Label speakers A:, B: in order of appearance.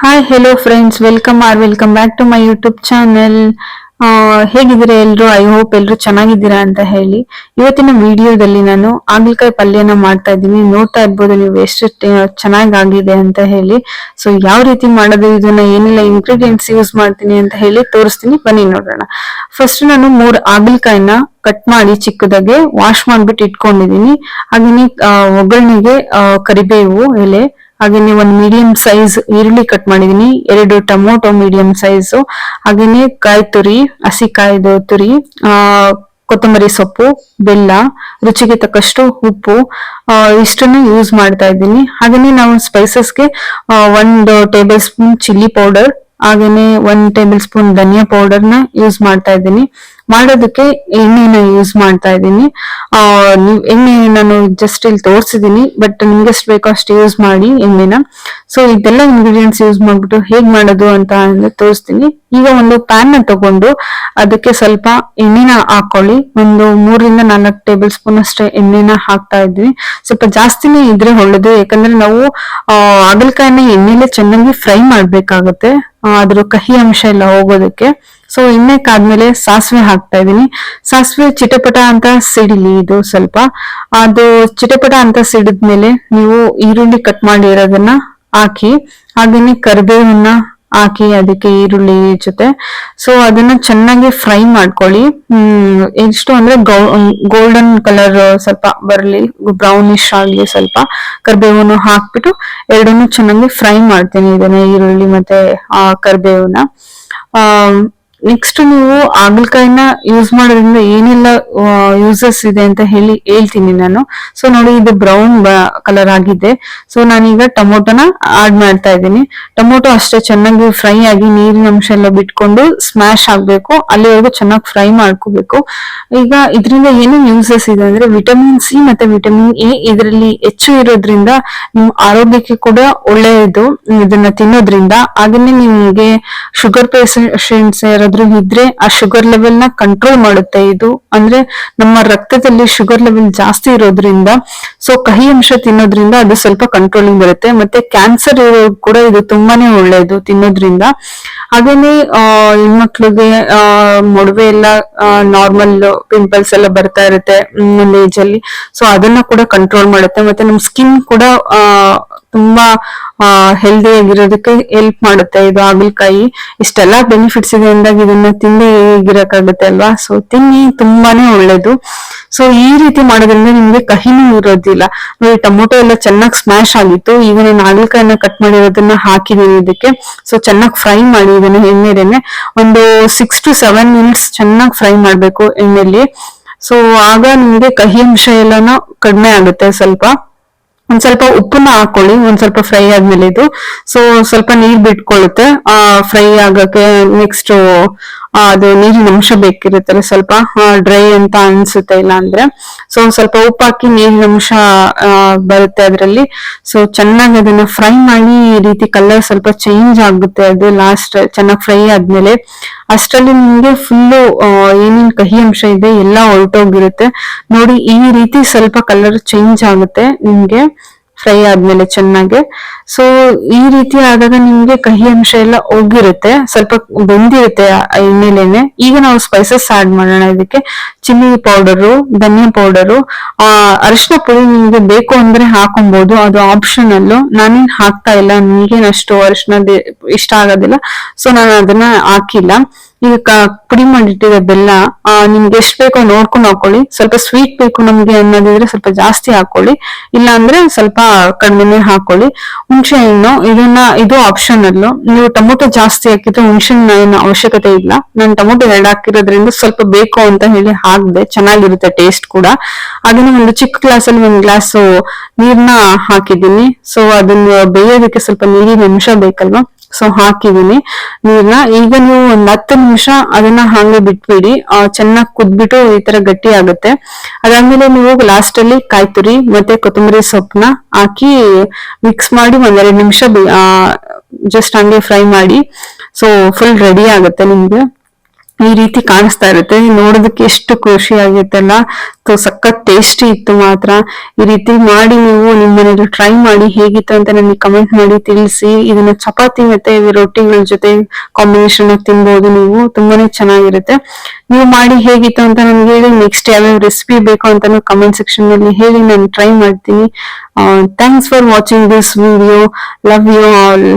A: Hi hello friends welcome or welcome back to my YouTube channel ಹೇಗಿದ್ದೀರಾ ಎಲ್ಲರೂ I hope ಎಲ್ಲರೂ ಚೆನ್ನಾಗಿದ್ದೀರಾ ಅಂತ ಹೇಳಿ. ಇವತ್ತಿನ ವಿಡಿಯೋದಲ್ಲಿ ನಾನು ಆಗ್ಲಕಾಯಿ ಪಲ್ಯನ ಮಾಡ್ತಾ ಇದ್ದೀನಿ. ನೋಡ್ತಾ ಇರ್ಬೋದು ನೀವು ಎಷ್ಟು ಚೆನ್ನಾಗಿ ಆಗಿದೆ ಅಂತ ಹೇಳಿ. ಸೊ ಯಾವ ರೀತಿ ಮಾಡೋದು? ಇದನ್ನ ಏನೆಲ್ಲ ಇಂಗ್ರೀಡಿಯೆಂಟ್ಸ್ ಯೂಸ್ ಮಾಡ್ತೀನಿ ಅಂತ ಹೇಳಿ ತೋರಿಸ್ತೀನಿ. ಬನ್ನಿ ನೋಡೋಣ. ಫಸ್ಟ್ ನಾನು ಮೂರು ಆಗ್ಲಕಾಯಿನ ಕಟ್ ಮಾಡಿ ಚಿಕ್ಕದಾಗೆ ವಾಶ್ ಮಾಡ್ಬಿಟ್ಟು ಇಟ್ಕೊಂಡಿದೀನಿ ಹಾಗೇನೆ ಒಗ್ಗರಣೆಗೆ ಕರಿಬೇವು, ಎಲೆ ಹಾಗೇನೆ ಒಂದು ಮೀಡಿಯಂ ಸೈಜ್ ಈರುಳ್ಳಿ ಕಟ್ ಮಾಡಿದೀನಿ, ಎರಡು ಟೊಮೊಟೊ ಮೀಡಿಯಂ ಸೈಜ್ ಹಾಗೇನೆ ಕಾಯಿ ತುರಿ, ಹಸಿ ಕಾಯ್ದು ತುರಿ, ಆ, ಕೊತ್ತಂಬರಿ ಸೊಪ್ಪು, ಬೆಲ್ಲ, ರುಚಿಗೆ ತಕ್ಕಷ್ಟು ಉಪ್ಪು ಇಷ್ಟನ್ನು ಯೂಸ್ ಮಾಡ್ತಾ ಇದ್ದೀನಿ. ಹಾಗೇನೆ ನಾವು ಸ್ಪೈಸಸ್ಗೆ ಒಂದು ಟೇಬಲ್ ಸ್ಪೂನ್ ಚಿಲ್ಲಿ ಪೌಡರ್ ಹಾಗೇನೆ ಒಂದ್ ಟೇಬಲ್ ಸ್ಪೂನ್ ಧನಿಯಾ ಪೌಡರ್ನ ಯೂಸ್ ಮಾಡ್ತಾ ಇದ್ದೀನಿ. ಮಾಡೋದಕ್ಕೆ ಎಣ್ಣೆನ ಯೂಸ್ ಮಾಡ್ತಾ ಇದ್ದೀನಿ. ಎಣ್ಣೆ ನಾನು ಜಸ್ಟ್ ಇಲ್ಲಿ ತೋರಿಸಿದೀನಿ ಬಟ್ ನಿಮ್ಗೆ ಎಷ್ಟು ಬೇಕೋ ಅಷ್ಟು ಯೂಸ್ ಮಾಡಿ ಎಣ್ಣೆನ. ಸೊ ಇದೆಲ್ಲ ಇಂಗ್ರೀಡಿಯೆಂಟ್ಸ್ ಯೂಸ್ ಮಾಡ್ಬಿಟ್ಟು ಹೇಗ್ ಮಾಡೋದು ಅಂತ ತೋರಿಸ್ತೀನಿ. ಈಗ ಒಂದು ಪ್ಯಾನ್ನ ತಗೊಂಡು ಅದಕ್ಕೆ ಸ್ವಲ್ಪ ಎಣ್ಣೆನ ಹಾಕೊಳ್ಳಿ. ಒಂದು ಮೂರರಿಂದ ನಾಲ್ಕು ಟೇಬಲ್ ಸ್ಪೂನ್ ಅಷ್ಟೇ ಎಣ್ಣೆನ ಹಾಕ್ತಾ ಇದ್ವಿ ಸ್ವಲ್ಪ ಜಾಸ್ತಿನೇ ಇದ್ರೆ ಒಳ್ಳೇದು. ಯಾಕಂದ್ರೆ ನಾವು ಹಾಗಲಕಾಯಿನ ಎಣ್ಣೆಲೆ ಚೆನ್ನಾಗಿ ಫ್ರೈ ಮಾಡ್ಬೇಕಾಗತ್ತೆ. ಅದ್ರ ಕಹಿ ಅಂಶ ಎಲ್ಲ ಹೋಗೋದಕ್ಕೆ. ಸೊ ಎಣ್ಣೆ ಕಾದ್ಮೇಲೆ ಸಾಸಿವೆ ಹಾಕ್ತಾ ಇದೀನಿ ಸಾಸಿವೆ ಚಿಟಪಟ ಅಂತ ಸಿಡಿಲಿ ಇದು ಸ್ವಲ್ಪ. ಅದು ಚಿಟಪಟ ಅಂತ ಸಿಡಿದ್ಮೇಲೆ ನೀವು ಈರುಳ್ಳಿ ಕಟ್ ಮಾಡಿರೋದನ್ನ ಹಾಕಿ, ಹಾಗೇನೆ ಕರಿಬೇವನ್ನ ಹಾಕಿ ಅದಕ್ಕೆ ಈರುಳ್ಳಿ ಜೊತೆ ಸೊ ಅದನ್ನ ಚೆನ್ನಾಗಿ ಫ್ರೈ ಮಾಡ್ಕೊಳ್ಳಿ. ಎಷ್ಟು ಅಂದ್ರೆ ಗೋಲ್ಡನ್ ಕಲರ್ ಸ್ವಲ್ಪ ಬರಲಿ ಬ್ರೌನಿಶ್ ಆಗ್ಲಿ ಸ್ವಲ್ಪ ಕರಿಬೇವನ್ನು ಹಾಕ್ಬಿಟ್ಟು ಎರಡನ್ನೂ ಚೆನ್ನಾಗಿ ಫ್ರೈ ಮಾಡ್ತೀನಿ ಇದನ್ನ ಈರುಳ್ಳಿ ಮತ್ತೆ ಆ ಕರಿಬೇವನ್ನ. ನೆಕ್ಸ್ಟ್ ನೀವು ಹಾಗಲಕಾಯಿನ ಯೂಸ್ ಮಾಡೋದ್ರಿಂದ ಏನೆಲ್ಲ ಯೂಸಸ್ ಇದೆ ಅಂತ ಹೇಳಿ ಹೇಳ್ತೀನಿ ನಾನು. ಸೊ ನೋಡಿ ಇದು ಬ್ರೌನ್ ಕಲರ್ ಆಗಿದೆ. ಸೊ ನಾನೀಗ ಟೊಮೊಟೊನ ಆಡ್ ಮಾಡ್ತಾ ಇದ್ದೀನಿ. ಟೊಮೊಟೊ ಅಷ್ಟೇ ಚೆನ್ನಾಗಿ ಫ್ರೈ ಆಗಿ ನೀರಿನ ಅಂಶ ಎಲ್ಲ ಬಿಟ್ಕೊಂಡು ಸ್ಮ್ಯಾಶ್ ಆಗ್ಬೇಕು. ಅಲ್ಲಿವರೆಗೂ ಚೆನ್ನಾಗಿ ಫ್ರೈ ಮಾಡ್ಕೋಬೇಕು. ಈಗ ಇದರಿಂದ ಏನೇನು ಯೂಸಸ್ ಇದೆ ಅಂದ್ರೆ ವಿಟಮಿನ್ ಸಿ ಮತ್ತೆ ವಿಟಮಿನ್ ಎ ಇದರಲ್ಲಿ ಹೆಚ್ಚು ಇರೋದ್ರಿಂದ ನಿಮ್ಮ ಆರೋಗ್ಯಕ್ಕೆ ಕೂಡ ಒಳ್ಳೆಯದು. ಇದನ್ನ ತಿನ್ನೋದ್ರಿಂದ. ಹಾಗೇನೆ ನಿಮಗೆ ಶುಗರ್ ಪೇಷಂಟ್ಸ್ ಯಾರಾದ್ರೂ ಇದ್ರೆ ಆ ಶುಗರ್ ಲೆವೆಲ್ನ ಕಂಟ್ರೋಲ್ ಮಾಡುತ್ತೆ ಇದು. ಅಂದ್ರೆ ನಮ್ಮ ರಕ್ತದಲ್ಲಿ ಶುಗರ್ ಲೆವೆಲ್ ಜಾಸ್ತಿ ಇರೋದ್ರಿಂದ ಸೊ ಕಹಿ ಅಂಶ ತಿನ್ನೋದ್ರಿಂದ ಅದು ಸ್ವಲ್ಪ ಕಂಟ್ರೋಲಿಂಗ್ ಬರುತ್ತೆ. ಮತ್ತೆ ಕ್ಯಾನ್ಸರ್ ಇರೋದು ಕೂಡ ಇದು ತುಂಬಾನೇ ಒಳ್ಳೆಯದು ತಿನ್ನೋದ್ರಿಂದ. ಹಾಗೇನೆ ಹೆಣ್ಮಕ್ಳಿಗೆ, ಆ, ಮೊಡವೆ ಎಲ್ಲ ನಾರ್ಮಲ್ ಪಿಂಪಲ್ಸ್ ಎಲ್ಲ ಬರ್ತಾ ಇರುತ್ತೆ ಏಜ್ ಅಲ್ಲಿ. ಸೊ ಅದನ್ನ ಕೂಡ ಕಂಟ್ರೋಲ್ ಮಾಡುತ್ತೆ. ಮತ್ತೆ ನಮ್ ಸ್ಕಿನ್ ಕೂಡ ತುಂಬಾ ಹೆಲ್ದಿ ಆಗಿರೋದಕ್ಕೆ ಹೆಲ್ಪ್ ಮಾಡುತ್ತೆ. ಇದು ಹಾಗಲಕಾಯಿ. ಇಷ್ಟೆಲ್ಲಾ ಬೆನಿಫಿಟ್ಸ್ ಇದೆ ಅಂದಾಗ ಇದನ್ನ ತಿಂದೇ ಹೇಗಿರಕ್ಕಾಗುತ್ತೆ ಅಲ್ವಾ? ಸೊ ತಿನ್ನಿ, ತುಂಬಾನೇ ಒಳ್ಳೇದು. ಸೊ ಈ ರೀತಿ ಮಾಡೋದ್ರಿಂದ ನಿಮ್ಗೆ ಕಹಿನೂ ಇರೋದಿಲ್ಲ. ನೋಡಿ, ಟೊಮೊಟೊ ಎಲ್ಲ ಚೆನ್ನಾಗಿ ಸ್ಮ್ಯಾಶ್ ಆಗಿತ್ತು. ಈಗ ನಾನು ಹಾಗಲಕಾಯಿನ ಕಟ್ ಮಾಡಿರೋದನ್ನ ಹಾಕಿದೀನಿ ಇದಕ್ಕೆ. ಸೊ ಚೆನ್ನಾಗಿ ಫ್ರೈ ಮಾಡಿ ಇದನ್ನ ಎಣ್ಣೆನೆ ಒಂದು ಸಿಕ್ಸ್ ಟು ಸೆವೆನ್ ಮಿನಿಟ್ಸ್ ಚೆನ್ನಾಗಿ ಫ್ರೈ ಮಾಡ್ಬೇಕು ಎಣ್ಣೆಲಿ. ಸೊ ಆಗ ನಿಮ್ಗೆ ಕಹಿ ಅಂಶ ಎಲ್ಲಾನು ಕಡಿಮೆ ಆಗುತ್ತೆ ಸ್ವಲ್ಪ. ಒಂದ್ ಸ್ವಲ್ಪ ಉಪ್ಪನ್ನ ಹಾಕೊಳ್ಳಿ, ಒಂದ್ ಸ್ವಲ್ಪ ಫ್ರೈ ಆದ್ಮೇಲೆ ಇದು. ಸೊ ಸ್ವಲ್ಪ ನೀರ್ ಬಿಟ್ಕೊಳ್ಳುತ್ತೆ ಆ ಫ್ರೈ ಆಗಕ್ಕೆ ನೆಕ್ಸ್ಟ್ ಅದು ನೀರಿನ ಅಂಶ ಬೇಕಿರುತ್ತಲ್ಲ, ಸ್ವಲ್ಪ ಡ್ರೈ ಅಂತ ಅನ್ಸುತ್ತೆ ಇಲ್ಲ ಅಂದ್ರೆ. ಸೊ ಸ್ವಲ್ಪ ಉಪ್ಪು ಹಾಕಿ ನೀರಿನ ಅಂಶ ಬರುತ್ತೆ ಅದರಲ್ಲಿ. ಸೊ ಚೆನ್ನಾಗಿ ಅದನ್ನ ಫ್ರೈ ಮಾಡಿ ಈ ರೀತಿ ಕಲರ್ ಸ್ವಲ್ಪ ಚೇಂಜ್ ಆಗುತ್ತೆ, ಅದು ಲಾಸ್ಟ್ ಚೆನ್ನಾಗಿ ಫ್ರೈ ಆದ್ಮೇಲೆ. ಅಷ್ಟರಲ್ಲಿ ನಿಮ್ಗೆ ಫುಲ್ಲು ಏನೇನ್ ಕಹಿ ಅಂಶ ಇದೆ ಎಲ್ಲ ಹೊರಟೋಗಿರುತ್ತೆ. ನೋಡಿ, ಈ ರೀತಿ ಸ್ವಲ್ಪ ಕಲರ್ ಚೇಂಜ್ ಆಗುತ್ತೆ ನಿಮ್ಗೆ. ಫ್ರೈ ಆದ್ಮೇಲೆ ಚೆನ್ನಾಗಿ. ಸೊ ಈ ರೀತಿ ಆದಾಗ ನಿಮ್ಗೆ ಕಹಿ ಅಂಶ ಎಲ್ಲ ಹೋಗಿರುತ್ತೆ. ಸ್ವಲ್ಪ ಬೆಂದಿರುತ್ತೆ ಎಣ್ಣೆಲೇನೆ. ಈಗ ನಾವು ಸ್ಪೈಸಸ್ ಆಡ್ ಮಾಡೋಣ. ಇದಕ್ಕೆ ಚಿಲ್ಲಿ ಪೌಡರು ಧನಿಯಾ ಪೌಡರು ಆ, ಅರಿಶಿನ ಪುಡಿ ನಿಮ್ಗೆ ಬೇಕು ಅಂದ್ರೆ ಹಾಕೊಬಹುದು ಅದು ಆಪ್ಷನಲ್ ನಾನೇನ್ ಹಾಕ್ತಾ ಇಲ್ಲ. ನಿಮ್ಗೇನಷ್ಟು ಅರಿಶಿನ ಇಷ್ಟ ಆಗೋದಿಲ್ಲ. ಸೊ ನಾನು ಅದನ್ನ ಹಾಕಿಲ್ಲ. ಈಗ ಪುಡಿ ಮಾಡಿಟ್ಟಿರೋ ಬೆಲ್ಲ ನಿಮ್ಗೆ ಎಷ್ಟು ಬೇಕೋ ನೋಡ್ಕೊಂಡು ಹಾಕೊಳ್ಳಿ. ಸ್ವಲ್ಪ ಸ್ವೀಟ್ ಬೇಕು ನಮ್ಗೆ ಅನ್ನೋದಿದ್ರೆ ಸ್ವಲ್ಪ ಜಾಸ್ತಿ ಹಾಕೊಳ್ಳಿ. ಇಲ್ಲ ಅಂದ್ರೆ ಸ್ವಲ್ಪ ಕಡಿಮೆನೆ ಹಾಕೊಳ್ಳಿ. ಹುಣಸೆ ಹಣ್ಣು ಇದನ್ನ, ಇದು ಆಪ್ಷನಲ್ ನೀವು ಟೊಮೊಟೊ ಜಾಸ್ತಿ ಹಾಕಿದ್ರೆ ಹುಣಸೆ ಹಣ್ಣು ಅವಶ್ಯಕತೆ ಇಲ್ಲ. ನಾನು ಟೊಮೊಟೊ ಎರಡು ಹಾಕಿರೋದ್ರಿಂದ ಸ್ವಲ್ಪ ಬೇಕು ಅಂತ ಹೇಳಿ ಹಾಕ್ದೆ. ಚೆನ್ನಾಗಿರುತ್ತೆ ಟೇಸ್ಟ್ ಕೂಡ. ಅದನ್ನ ಒಂದು ಚಿಕ್ಕ ಗ್ಲಾಸ್ ಅಲ್ಲಿ ಒಂದು ಗ್ಲಾಸ್ ನೀರ್ನ ಹಾಕಿದ್ದೀನಿ. ಸೊ ಅದನ್ನ ಬೇಯೋದಕ್ಕೆ ಸ್ವಲ್ಪ ನೀರಿನ ಅಂಶ ಬೇಕಲ್ವಾ? ಸೊ ಹಾಕಿದೀನಿ. ನೀರ್ನ ಈಗ ನೀವು ಒಂದ್ ಹತ್ತು ನಿಮಿಷ ಅದನ್ನ ಹಾಗೆ ಬಿಟ್ಬಿಡಿ. ಚೆನ್ನಾಗಿ ಕುದ್ಬಿಟ್ಟು ಈ ತರ ಗಟ್ಟಿ ಆಗುತ್ತೆ. ಅದಾದ್ಮೇಲೆ ನೀವು ಲಾಸ್ಟ್ ಅಲ್ಲಿ ಕಾಯ್ತುರಿ, ಮತ್ತೆ ಕೊತ್ತಂಬರಿ ಸೊಪ್ಪನ್ನ ಹಾಕಿ ಮಿಕ್ಸ್ ಮಾಡಿ ಒಂದೆರಡು ನಿಮಿಷ ಜಸ್ಟ್ ಹಂಗೆ ಫ್ರೈ ಮಾಡಿ. ಸೊ ಫುಲ್ ರೆಡಿ ಆಗುತ್ತೆ ನಿಮ್ಗೆ. ಈ ರೀತಿ ಕಾಣಿಸ್ತಾ ಇರುತ್ತೆ. ನೋಡೋದಕ್ಕೆ ಎಷ್ಟು ಖುಷಿ ಆಗಿತ್ತಲ್ಲ. ಸಖತ್ ಟೇಸ್ಟಿ ಇತ್ತು ಮಾತ್ರ. ಈ ರೀತಿ ಮಾಡಿ ನೀವು ನಿಮ್ಮ ಮನೇಲಿ ಟ್ರೈ ಮಾಡಿ ಹೇಗಿತ್ತು ಅಂತ ನನಗೆ ಕಮೆಂಟ್ ಮಾಡಿ ತಿಳಿಸಿ. ಇದನ್ನ ಚಪಾತಿ ಮತ್ತೆ ರೊಟ್ಟಿಗಳ ಜೊತೆ ಕಾಂಬಿನೇಷನ್ ತಿನ್ಬಹುದು ನೀವು. ತುಂಬಾನೇ ಚೆನ್ನಾಗಿರುತ್ತೆ. ನೀವು ಮಾಡಿ ಹೇಗಿತ್ತು ಅಂತ ನನ್ಗೆ ಹೇಳಿ. ನೆಕ್ಸ್ಟ್ ಯಾವ್ಯಾವ ರೆಸಿಪಿ ಬೇಕು ಅಂತಾನು ಕಮೆಂಟ್ ಸೆಕ್ಷನ್ನಲ್ಲಿ ಹೇಳಿ ನಾನು ಟ್ರೈ ಮಾಡ್ತೀನಿ. Thanks for watching this video love you all